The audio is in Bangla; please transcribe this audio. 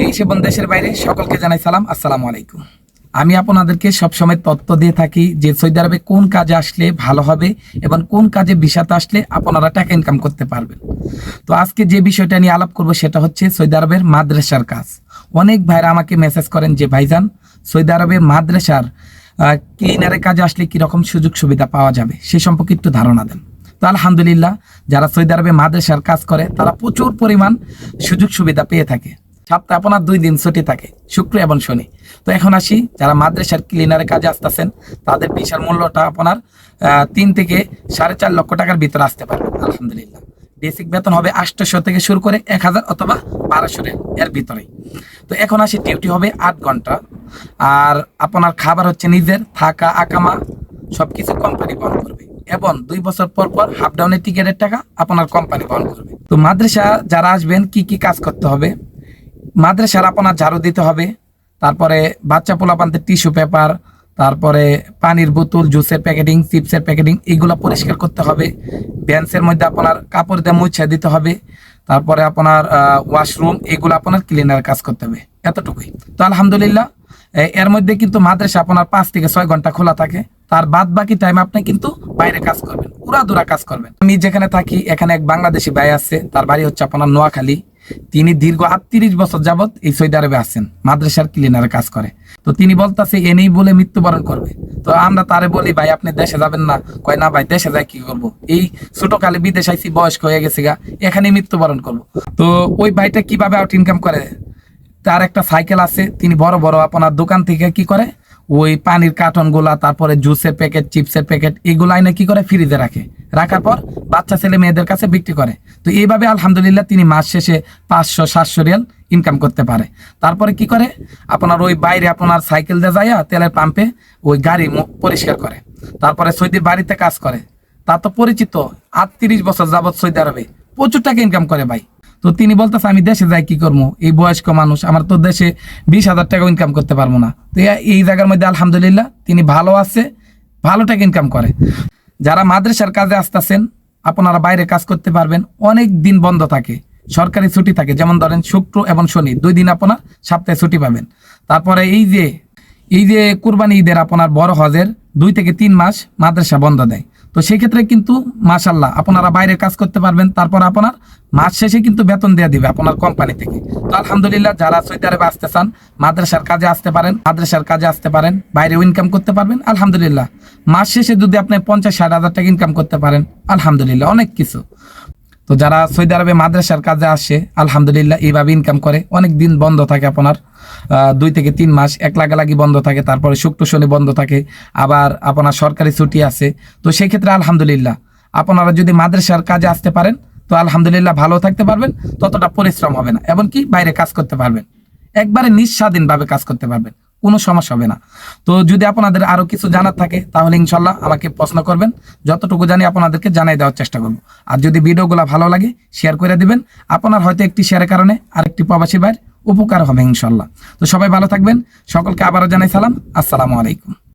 দেশ এবং দেশের বাইরে। সকলকে জানাই সালাম। আসসালামু আলাইকুম। আমি আপনাদেরকে সবসময় তথ্য দিয়ে থাকি যে সৌদি আরবে কোন কাজে আসলে ভালো হবে এবং কোন কাজে ভিসাতে আসলে আপনারা টাকা ইনকাম করতে পারবেন। তো আজকে যে বিষয়টা নিয়ে আলাপ করব সেটা হচ্ছে সৌদি আরবের মাদ্রাসার কাজ। অনেক ভাইরা আমাকে মেসেজ করেন যে, ভাইজান, সৌদি আরবে মাদ্রাসার ক্লিনারের কাজে আসলে কীরকম সুযোগ সুবিধা পাওয়া যাবে? সে সম্পর্কে একটু ধারণা দেন। তো আলহামদুলিল্লাহ, যারা সৌদি আরবে মাদ্রাসার কাজ করে, তারা প্রচুর পরিমাণ সুযোগ সুবিধা পেয়ে থাকে। সপ্তাহে আপনার দুই দিন ছুটি থাকে। শুক্র এবং শনি। তো এখন আসি, যারা মাদ্রাসার ক্লিনারের কাজে আসতেছেন, তাদের বিশাল মূল্যটা আপনার তিন থেকে সাড়ে চার লক্ষ টাকার ভিতরে আসতে পারবে, আলহামদুলিল্লাহ। বেসিক বেতন হবে আটশোশো থেকে শুরু করে এক হাজার অথবা বারোশো এর ভিতরে তো এখন আসি ডিউটি হবে আট ঘণ্টা। আর আপনার খাবার হচ্ছে নিজের, থাকা, আকামা, সবকিছু কোম্পানি বহন করবে। এবং দুই বছর পর পর হাফ ডাউনের টিকিটের টাকা আপনার কোম্পানি বহন করবে। তো মাদ্রাসা যারা আসবেন, কি কি কাজ করতে হবে? মাদ্রাসার আপনার ঝাড়ু দিতে হবে। তারপরে বাচ্চা পোলাপানদের টিস্যু পেপার, তারপরে পানির বোতল, জুসের প্যাকেটিং, চিপসের প্যাকেটিং, এগুলো পরিষ্কার করতে হবে। বেঞ্চের মধ্যে আপনার কাপড় দিয়ে মুছে দিতে হবে। তারপরে আপনার ওয়াশরুম, এগুলো আপনার ক্লিনার কাজ করতে হবে। এতটুকুই। তো আলহামদুলিল্লাহ এর মধ্যে কিন্তু মাদ্রাসা আপনার পাঁচ থেকে ছয় ঘণ্টা খোলা থাকে। তার বাদ বাকি টাইম আপনি কিন্তু বাইরে কাজ করবেন, উড়াদুরা কাজ করবেন। আমি যেখানে থাকি, এখানে এক বাংলাদেশি ভাই আছে, তার বাড়ি হচ্ছে আপনার নোয়াখালী। তিনি দীর্ঘ আটত্রিশ বছর যাবত এই সৌদি আরবে আছেন, মাদ্রাসার ক্লিনারে কাজ করে। তো তিনি বলতেছে, এনেই বলে মৃত্যুবরণ করবে। তো আমরা তারে বলি, ভাই, আপনি দেশে যাবেন না। কয়, না, ভাই, দেশে যাই, কি করব? এই ছোটকালে বিদেশ আইসি বয়স্ক হয়ে গেছে গা এখানে মৃত্যুবরণ করব। তো ওই ভাইটা কীভাবে আউট ইনকাম করে? তার একটা সাইকেল আছে, তিনি বড় বড়, আপনার দোকান থেকে কি করে? ওই পানির কার্টনগুলা তারপরে জুসের প্যাকেট চিপসের প্যাকেট এগুলো আইনে কি করে ফ্রিজে রাখে? রাখার পর বাচ্চা ছেলে মেয়েদের কাছে বিক্রি করে। তো এইভাবে আলহামদুলিল্লাহ তিনি মাস শেষে পাঁচশো, সাতশো রিয়াল ইনকাম করতে পারে। তারপরে কি করে? আপনার ওই বাইরে আপনার সাইকেল দিয়ে যাইয়া তেলের পাম্পে ওই গাড়ি পরিষ্কার করে। তারপরে সৌদির বাড়িতে কাজ করে। তা তো পরিচিত, আটত্রিশ বছর যাবৎ সৌদি আরবে। প্রচুর টাকা ইনকাম করে ভাই। তো তিনি বলতেছে, আমি দেশে যাই, কি করব? এই বয়স্ক মানুষ, আমার তো দেশে বিশ হাজার টাকা ইনকাম করতে পারব না। তো এই জায়গার মধ্যে আলহামদুলিল্লাহ তিনি ভালো আছে, ভালো টাকা ইনকাম করে। যারা মাদ্রাসার কাজে আসতেছেন, আপনারা বাইরে কাজ করতে পারবেন, অনেক দিন বন্ধ থাকে, সরকারি ছুটি থাকে। যেমন ধরেন শুক্র এবং শনি, দুই দিন আপনার সপ্তাহে ছুটি পাবেন। তারপরে এই যে এই যে কুরবানি ঈদের আপনার বড় হজের দুই থেকে তিন মাস মাদ্রাসা বন্ধ দেয়। তো সেক্ষেত্রে কিন্তু মাসাল্লাহ আপনারা বাইরে কাজ করতে পারবেন, তারপর আপনার মাস শেষে কিন্তু বেতন দেওয়া দিবে আপনার কোম্পানি থেকে। তো আলহামদুলিল্লাহ যারা সৌদি আরবে আসতে চান, মাদ্রাসার কাজে আসতে পারেন, মাদ্রাসার কাজে আসতে পারেন, বাইরেও ইনকাম করতে পারবেন, আলহামদুলিল্লাহ। মাস শেষে যদি আপনি পঞ্চাশ ষাট হাজার টাকা ইনকাম করতে পারেন, আলহামদুলিল্লাহ, অনেক কিছু। তো যারা সৌদি আরবে মাদ্রাসার কাজে আসে, আলহামদুলিল্লাহ এইভাবে ইনকাম করে। অনেক দিন বন্ধ থাকে আপনার দুই থেকে তিন মাস এক লাগালাগি বন্ধ থাকে, তারপরে শুক্র শনি বন্ধ থাকে, আবার আপনার সরকারি ছুটি আছে। তো সেই ক্ষেত্রে আলহামদুলিল্লাহ, আপনারা যদি মাদ্রাসার কাজে আসতে পারেন, তো আলহামদুলিল্লাহ ভালো থাকতে পারবেন, ততটা পরিশ্রম হবে না। এমনকি বাইরে কাজ করতে পারবেন। একবারে নিঃস্বাধীনভাবে কাজ করতে পারবেন। কোনো সমস্যা হবে না। তো যদি আপনাদের আরও কিছু জানার থাকে, তাহলে ইনশাল্লাহ আমাকে প্রশ্ন করবেন। যতটুকু জানি আপনাদেরকে জানাই দেওয়ার চেষ্টা করব। আর যদি ভিডিওগুলো ভালো লাগে শেয়ার করে দিবেন। আপনার হয়তো একটি শেয়ারের কারণে আরেকটি প্রবাসী ভাইয়ের উপকার হবে ইনশাল্লাহ। তো সবাই ভালো থাকবেন। সকলকে আবারও জানাই সালাম। আসসালামু আলাইকুম।